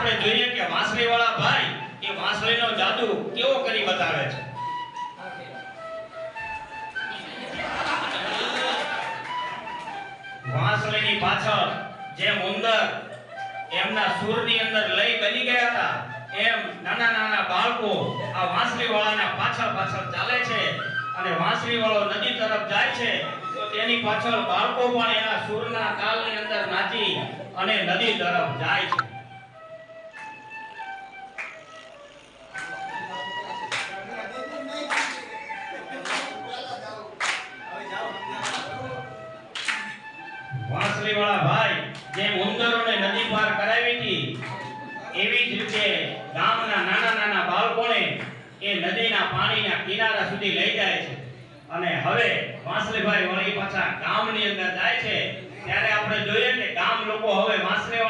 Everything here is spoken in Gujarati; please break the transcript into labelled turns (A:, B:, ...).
A: આપણે જોઈએ કે વાંસળી વાળા ભાઈ એ વાંસળીનો જાદુ કેવો કરી બતાવે છે? વાંસળીની પાછળ જેમ ઉંદર એમના સૂરની અંદર લઈ બની ગયા હતા, એમ નાના નાના બાળકો આ વાંસળી વાળાના પાછળ પાછળ ચાલે છે અને વાંસળી વાળો નદી તરફ જાય છે, તો તેની પાછળ બાળકો પણ એના સૂરના તાલની અંદર નાચી અને નદી તરફ જાય છે. વાંસળી વાળા ભાઈ જેમ ઉંદરોને નદી પાર કરાવી હતી, એવી જ રીતે ગામના નાના નાના બાળકોને એ નદીના પાણીના કિનારા સુધી લઈ જાય છે. અને હવે વાંસળીભાઈ વળી પાછા ગામની અંદર જાય છે. ત્યારે આપણે જોઈએ કે ગામ લોકો હવે વાંસળી